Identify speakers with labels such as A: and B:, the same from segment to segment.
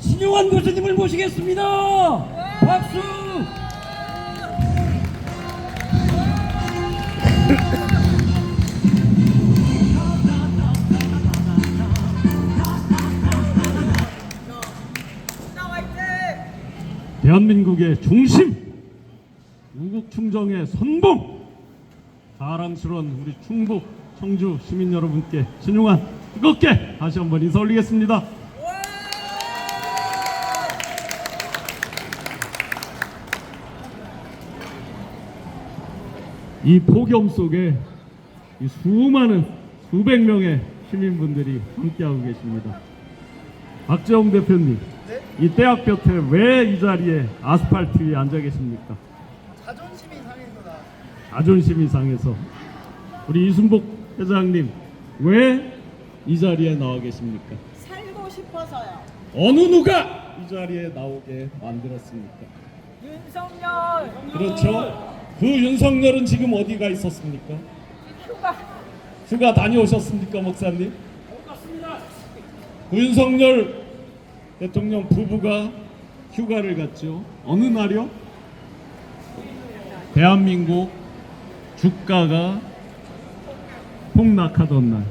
A: 신용환 교수님을 모시겠습니다. 박수.
B: 대한민국의 중심, 우국 충정의 선봉, 자랑스러운 우리 충북 청주 시민 여러분께 신용한 뜨겁게 다시 한번 인사 올리겠습니다. 이 폭염 속에 이 수많은 수백 명의 시민분들이 함께하고 계십니다. 박재홍 대표님, 이 대학 곁에 왜 이 자리에 아스팔트 위에 앉아 계십니까?
C: 자존심이 상해서다.
B: 자존심이 상해서 우리 이순복 회장님 왜 이 자리에 나와 계십니까?
D: 살고 싶어서요.
B: 어느 누가 이 자리에 나오게 만들었습니까?
D: 윤석열
B: 그렇죠. 그 윤석열은 지금 어디가 있었습니까?
D: 휴가
B: 휴가 다녀오셨습니까, 목사님? 그 윤석열 대통령 부부가 휴가를 갔죠. 어느 날이요? 대한민국 주가가 폭락하던 날.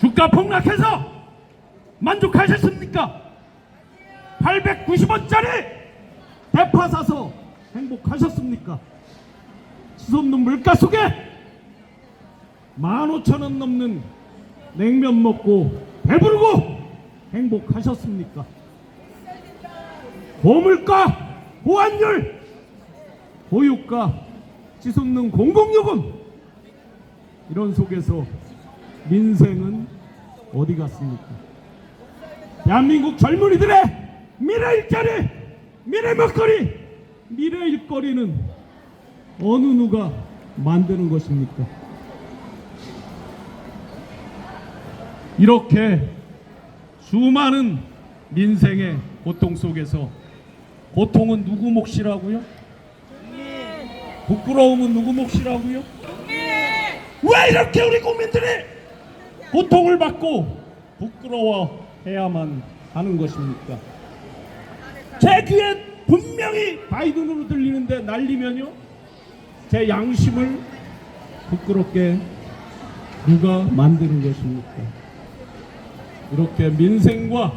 B: 주가 폭락해서 만족하셨습니까? 890원짜리 대파 사서 행복하셨습니까? 치솟는 물가 속에 15,000원 넘는 냉면 먹고 배부르고 행복하셨습니까? 고물가, 보안율, 보유가, 치솟는 공공요금 이런 속에서 민생은 어디 갔습니까? 대한민국 젊은이들의 미래 일자리, 미래 먹거리, 미래 일거리는 어느 누가 만드는 것입니까? 이렇게 수많은 민생의 고통 속에서 고통은 누구 몫이라고요? 부끄러움은 누구 몫이라고요? 왜 이렇게 우리 국민들이 고통을 받고 부끄러워해야만 하는 것입니까? 제 귀에 분명히 바이든으로 들리는데 날리면요 제 양심을 부끄럽게 누가 만드는 것입니까? 이렇게 민생과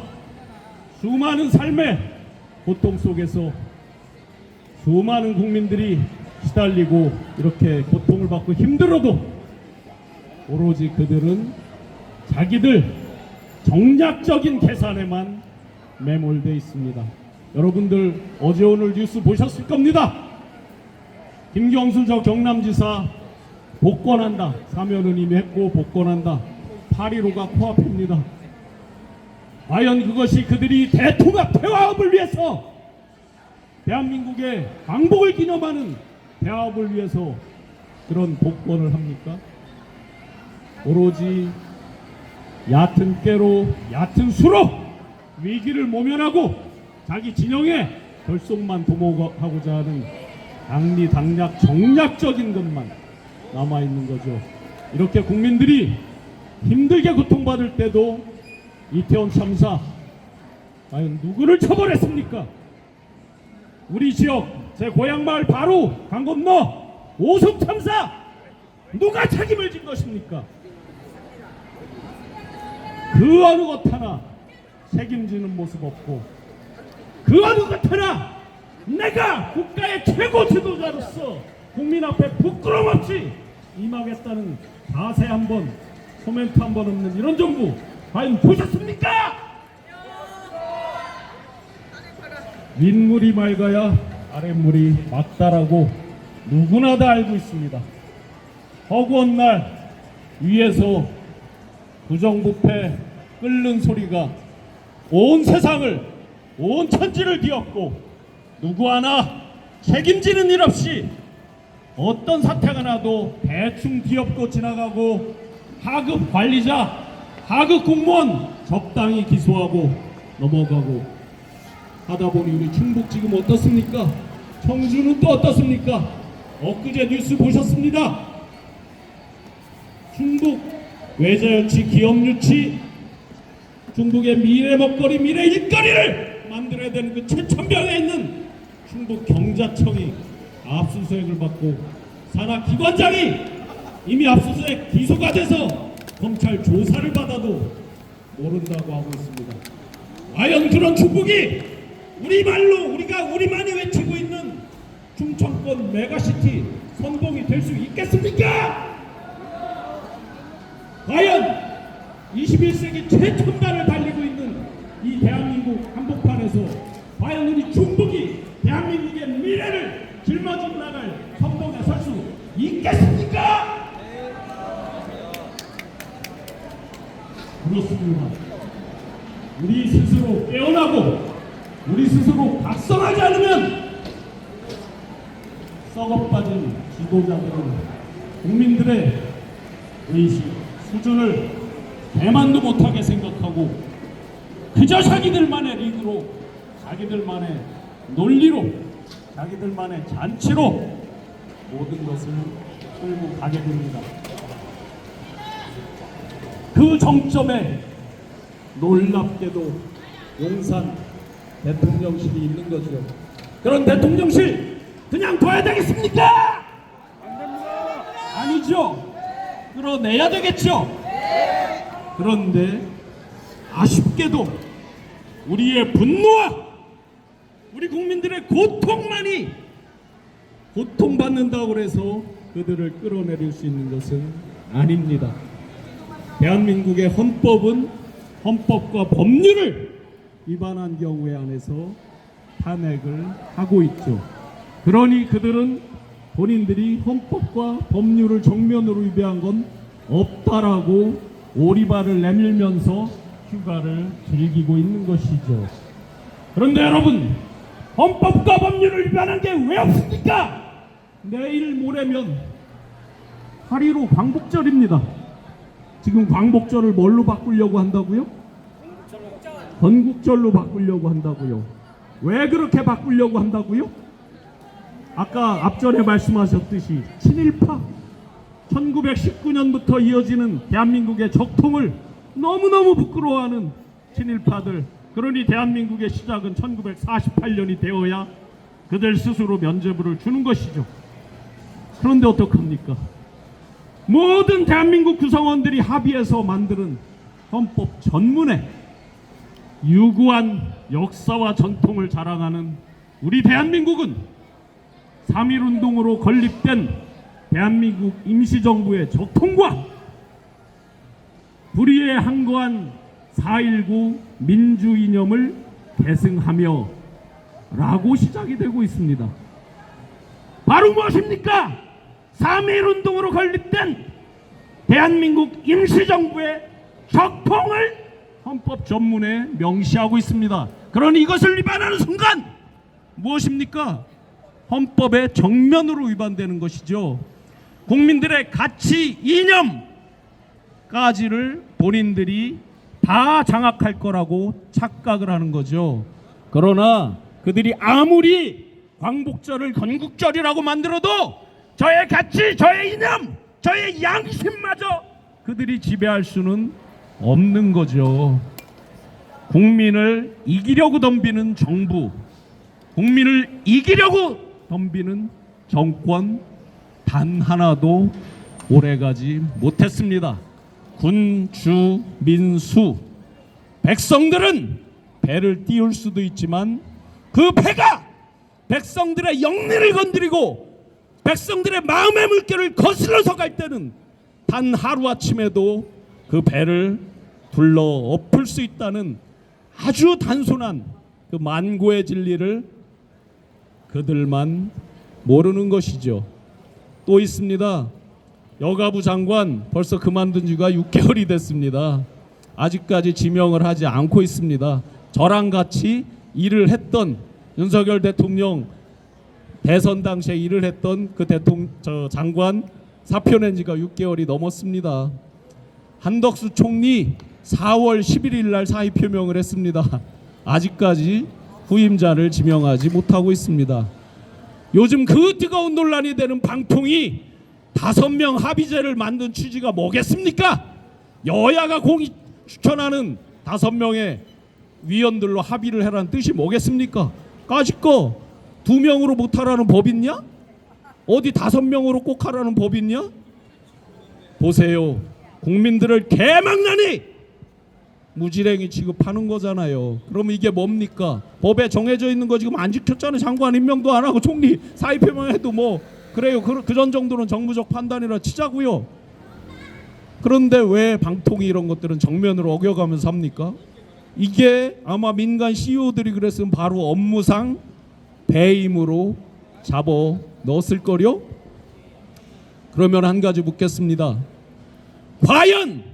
B: 수많은 삶의 고통 속에서 수많은 국민들이 시달리고 이렇게 고통을 받고 힘들어도 오로지 그들은 자기들 정략적인 계산에만 매몰돼 있습니다. 여러분들 어제 오늘 뉴스 보셨을 겁니다. 김경수 저 경남지사 복권한다. 사면은 이미 했고 복권한다. 8.15가 코앞입니다. 과연 그것이 그들이 대통합 대화합을 위해서 대한민국의 광복을 기념하는 대화합을 위해서 그런 복권을 합니까? 오로지 얕은 깨로 얕은 수로 위기를 모면하고 자기 진영의 결속만 도모하고자 하는 당리당략 정략적인 것만 남아 있는 거죠. 이렇게 국민들이 힘들게 고통받을 때도 이태원 참사 과연 누구를 처벌했습니까? 우리 지역 제 고향 마을 바로 강 건너 오송 참사 누가 책임을 진 것입니까? 그 어느 것 하나 책임지는 모습 없고 그것 하나 내가 국가의 최고 지도자로서 국민 앞에 부끄럼 없이 임하겠다는 자세 한번 코멘트 한 번 없는 이런 정부 과연 보셨습니까? 윗물이 맑아야 아랫물이 맑다라고 누구나 다 알고 있습니다. 허구한 날 위에서 부정부패 끓는 소리가 온 세상을 온 천지를 뒤엎고 누구 하나 책임지는 일 없이 어떤 사태가 나도 대충 뒤엎고 지나가고 하급 관리자, 하급 공무원 적당히 기소하고 넘어가고 하다 보니 우리 충북 지금 어떻습니까? 청주는 또 어떻습니까? 엊그제 뉴스 보셨습니다. 충북 외자 유치 기업 유치 중국의 미래 먹거리, 미래 일거리를 만들어야 되는 그 최천병에 있는 충북 경자청이 압수수색을 받고 산하 기관장이 이미 압수수색 기소가 돼서 검찰 조사를 받아도 모른다고 하고 있습니다. 과연 그런 충북이 우리말로 우리가 우리만이 외치고 있는 충청권 메가시티 선봉이 될 수 있겠습니까? 과연 21세기 최첨단을 달리고 있는 이 대한민국 한복판에서 과연 우리 충북이 대한민국의 미래를 짊어지고 나갈 선봉에 설 수 있겠습니까? 그렇습니다. 우리 스스로 깨어나고 우리 스스로 각성하지 않으면 썩어빠진 지도자들은 국민들의 의식, 수준을 대만도 못하게 생각하고 그저 자기들만의 리그로 자기들만의 논리로 자기들만의 잔치로 모든 것을 끌고 가게 됩니다. 그 정점에 놀랍게도 용산 대통령실이 있는 거죠. 그런 대통령실 그냥 둬야 되겠습니까? 아니죠. 끌어내야 되겠죠. 그런데 아쉽게도 우리의 분노와 우리 국민들의 고통만이 고통받는다고 해서 그들을 끌어내릴 수 있는 것은 아닙니다. 대한민국의 헌법은 헌법과 법률을 위반한 경우에 한해서 탄핵을 하고 있죠. 그러니 그들은 본인들이 헌법과 법률을 정면으로 위배한 건 없다라고 오리발을 내밀면서 휴가를 즐기고 있는 것이죠. 그런데 여러분, 헌법과 법률을 위반한 게 왜 없습니까? 내일 모레면 8.15 광복절입니다. 지금 광복절을 뭘로 바꾸려고 한다고요? 건국절로 바꾸려고 한다고요. 왜 그렇게 바꾸려고 한다고요? 아까 앞전에 말씀하셨듯이 친일파 1919년부터 이어지는 대한민국의 적통을 너무너무 부끄러워하는 친일파들 그러니 대한민국의 시작은 1948년이 되어야 그들 스스로 면죄부를 주는 것이죠. 그런데 어떡합니까? 모든 대한민국 구성원들이 합의해서 만드는 헌법 전문에 유구한 역사와 전통을 자랑하는 우리 대한민국은 3.1운동으로 건립된 대한민국 임시정부의 적통과 불의에 항거한 4.19 민주이념을 계승하며 라고 시작이 되고 있습니다. 바로 무엇입니까? 3.1 운동으로 건립된 대한민국 임시정부의 적통을 헌법 전문에 명시하고 있습니다. 그러니 이것을 위반하는 순간 무엇입니까? 헌법의 정면으로 위반되는 것이죠. 국민들의 가치 이념까지를 본인들이 다 장악할 거라고 착각을 하는 거죠. 그러나 그들이 아무리 광복절을 건국절이라고 만들어도 저의 가치, 저의 이념, 저의 양심마저 그들이 지배할 수는 없는 거죠. 국민을 이기려고 덤비는 정부, 국민을 이기려고 덤비는 정권 단 하나도 오래가지 못했습니다. 군, 주, 민 수 백성들은 배를 띄울 수도 있지만 그 배가 백성들의 영리를 건드리고 백성들의 마음의 물결을 거슬러서 갈 때는 단 하루아침에도 그 배를 둘러 엎을 수 있다는 아주 단순한 그 만고의 진리를 그들만 모르는 것이죠. 또 있습니다. 여가부 장관 벌써 그만둔 지가 6개월이 됐습니다. 아직까지 지명을 하지 않고 있습니다. 저랑 같이 일을 했던 윤석열 대통령 대선 당시에 일을 했던 그 대통령 저 장관 사표 낸 지가 6개월이 넘었습니다. 한덕수 총리 4월 11일 날 사의 표명을 했습니다. 아직까지 후임자를 지명하지 못하고 있습니다. 요즘 그 뜨거운 논란이 되는 방통이 다섯 명 합의제를 만든 취지가 뭐겠습니까? 여야가 공이 추천하는 다섯 명의 위원들로 합의를 해라는 뜻이 뭐겠습니까? 까짓 거 두 명으로 못 하라는 법 있냐? 어디 다섯 명으로 꼭 하라는 법 있냐? 보세요. 국민들을 개망나니 무지랭이 취급하는 거잖아요. 그러면 이게 뭡니까? 법에 정해져 있는 거 지금 안 지켰잖아요. 장관 임명도 안 하고 총리 사의 표명해도 뭐 그래요. 그전 정도는 정무적 판단이라 치자고요. 그런데 왜 방통위 이런 것들은 정면으로 어겨가면서 합니까? 이게 아마 민간 CEO들이 그랬으면 바로 업무상 배임으로 잡어 넣었을 거요. 그러면 한 가지 묻겠습니다. 과연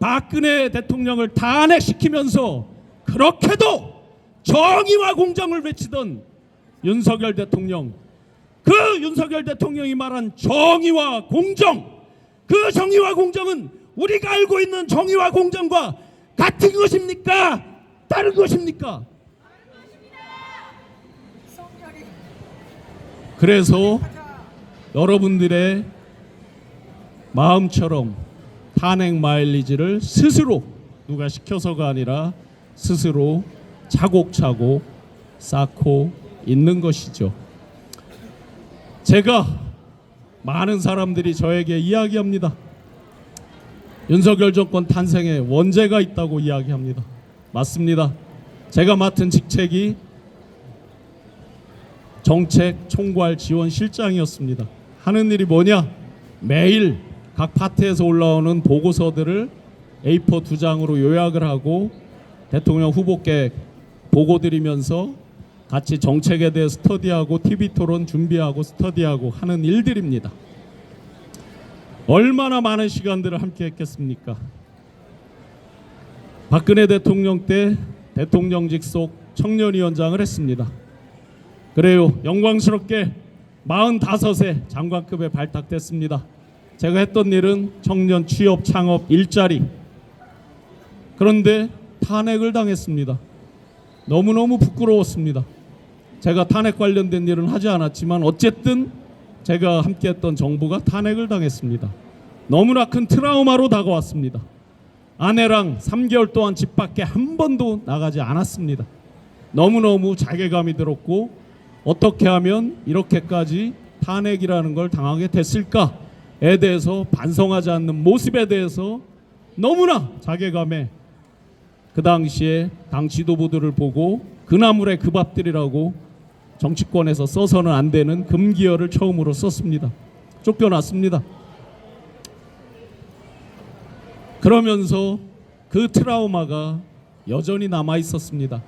B: 박근혜 대통령을 탄핵시키면서 그렇게도 정의와 공정을 외치던 윤석열 대통령 그 윤석열 대통령이 말한 정의와 공정 그 정의와 공정은 우리가 알고 있는 정의와 공정과 같은 것입니까? 다른 것입니까?
D: 성렬이
B: 그래서 여러분들의 마음처럼 탄핵 마일리지를 스스로 누가 시켜서가 아니라 스스로 차곡차곡 쌓고 있는 것이죠. 제가 많은 사람들이 저에게 이야기합니다. 윤석열 정권 탄생에 원죄가 있다고 이야기합니다. 맞습니다. 제가 맡은 직책이 정책 총괄 지원 실장이었습니다. 하는 일이 뭐냐? 매일 각 파트에서 올라오는 보고서들을 A4 두 장으로 요약을 하고 대통령 후보께 보고 드리면서 같이 정책에 대해 스터디하고 TV 토론 준비하고 스터디하고 하는 일들입니다. 얼마나 많은 시간들을 함께 했겠습니까? 박근혜 대통령 때 대통령직 속 청년위원장을 했습니다. 그래요. 영광스럽게 45세 장관급에 발탁됐습니다. 제가 했던 일은 청년 취업 창업 일자리. 그런데 탄핵을 당했습니다. 너무너무 부끄러웠습니다. 제가 탄핵 관련된 일은 하지 않았지만 어쨌든 제가 함께 했던 정부가 탄핵을 당했습니다. 너무나 큰 트라우마로 다가왔습니다. 아내랑 3개월 동안 집 밖에 한 번도 나가지 않았습니다. 너무너무 자괴감이 들었고 어떻게 하면 이렇게까지 탄핵이라는 걸 당하게 됐을까에 대해서 반성하지 않는 모습에 대해서 너무나 자괴감에 그 당시에 당 지도부들을 보고 그 나물의 그 밥들이라고 정치권에서 써서는 안 되는 금기어를 처음으로 썼습니다. 쫓겨났습니다. 그러면서 그 트라우마가 여전히 남아 있었습니다.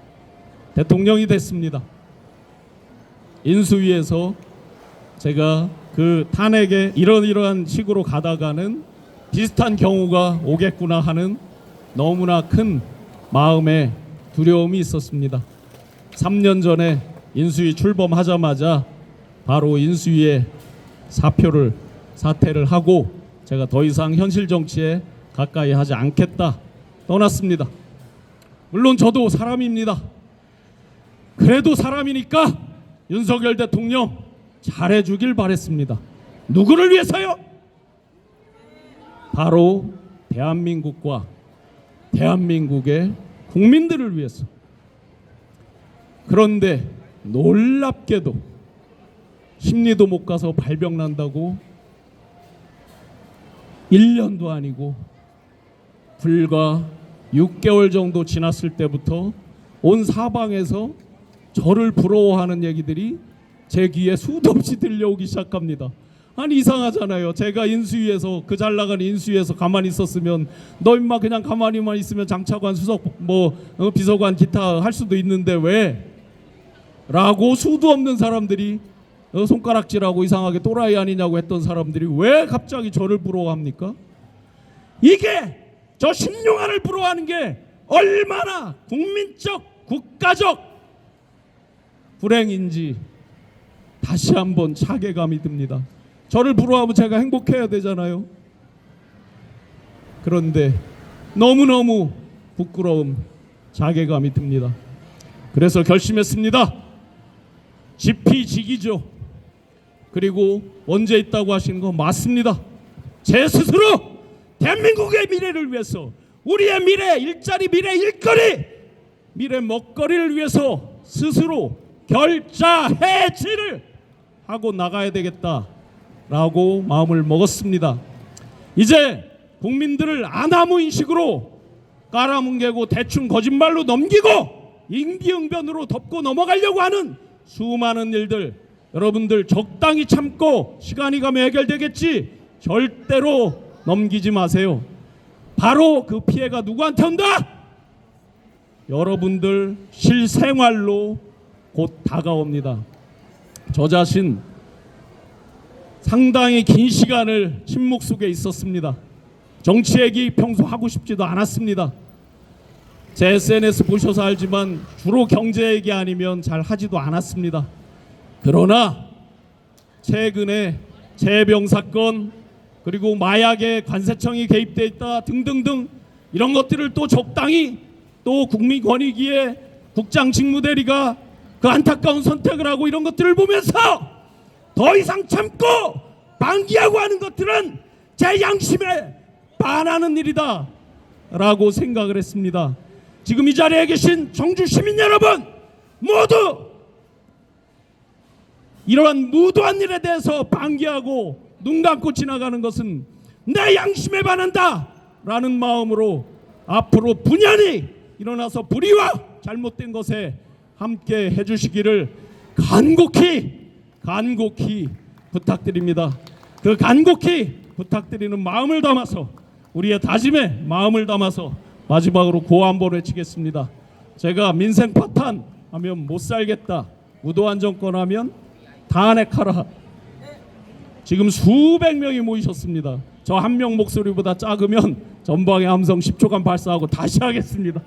B: 대통령이 됐습니다. 인수위에서 제가 그 탄핵에 이런 이러한 식으로 가다가는 비슷한 경우가 오겠구나 하는 너무나 큰 마음의 두려움이 있었습니다. 3년 전에 인수위 출범하자마자 바로 인수위에 사표를 사퇴를 하고 제가 더 이상 현실 정치에 가까이 하지 않겠다 떠났습니다. 물론 저도 사람입니다. 그래도 사람이니까 윤석열 대통령 잘해주길 바랬습니다. 누구를 위해서요? 바로 대한민국과 대한민국의 국민들을 위해서. 그런데 놀랍게도 심리도 못 가서 발병 난다고 1년도 아니고 불과 6개월 정도 지났을 때부터 온 사방에서 저를 부러워하는 얘기들이 제 귀에 수도 없이 들려오기 시작합니다. 아니 이상하잖아요. 제가 인수위에서 그 잘 나간 인수위에서 가만히 있었으면 너 임마 그냥 가만히만 있으면 장차관 수석 뭐 어, 비서관 기타 할 수도 있는데 왜? 라고 수도 없는 사람들이 어, 손가락질하고 이상하게 또라이 아니냐고 했던 사람들이 왜 갑자기 저를 부러워합니까? 이게 저 신용환을 부러워하는 게 얼마나 국민적 국가적 불행인지 다시 한번 자괴감이 듭니다. 저를 부러워하면 제가 행복해야 되잖아요. 그런데 너무너무 부끄러움, 자괴감이 듭니다. 그래서 결심했습니다. 지피지기죠. 그리고 언제 있다고 하시는 거 맞습니다. 제 스스로 대한민국의 미래를 위해서 우리의 미래 일자리 미래 일거리 미래 먹거리를 위해서 스스로 결자 해지를 하고 나가야 되겠다라고 마음을 먹었습니다. 이제 국민들을 아나무 인식으로 깔아뭉개고 대충 거짓말로 넘기고 임기응변으로 덮고 넘어가려고 하는 수많은 일들 여러분들 적당히 참고 시간이 가면 해결되겠지 절대로 넘기지 마세요. 바로 그 피해가 누구한테 온다? 여러분들 실생활로 곧 다가옵니다. 저 자신 상당히 긴 시간을 침묵 속에 있었습니다. 정치 얘기 평소 하고 싶지도 않았습니다. 제 SNS 보셔서 알지만 주로 경제 얘기 아니면 잘 하지도 않았습니다. 그러나 최근에 재병 사건 그리고 마약에 관세청이 개입돼 있다 등등등 이런 것들을 또 적당히 또 국민권익위의 국장 직무대리가 그 안타까운 선택을 하고 이런 것들을 보면서 더 이상 참고 방기하고 하는 것들은 제 양심에 반하는 일이다 라고 생각을 했습니다. 지금 이 자리에 계신 정주 시민 여러분 모두 이러한 무도한 일에 대해서 방기하고 눈 감고 지나가는 것은 내 양심에 반한다 라는 마음으로 앞으로 분연히 일어나서 불의와 잘못된 것에 함께 해주시기를 간곡히 간곡히 부탁드립니다. 그 간곡히 부탁드리는 마음을 담아서 우리의 다짐에 마음을 담아서 마지막으로 고함보를 외치겠습니다. 제가 민생 파탄 하면 못 살겠다. 무도한 정권 하면 탄핵하라. 지금 수백 명이 모이셨습니다. 저 한 명 목소리보다 작으면 전방에 함성 10초간 발사하고 다시 하겠습니다.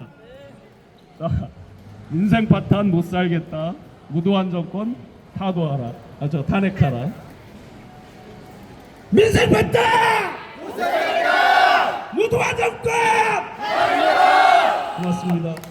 B: 자, 인생 파탄 못 살겠다. 무도한 정권 타도하라. 아, 저 탄핵하라.
A: 민생 파탄! 못 살겠다! 무도한 정권! 고맙습니다.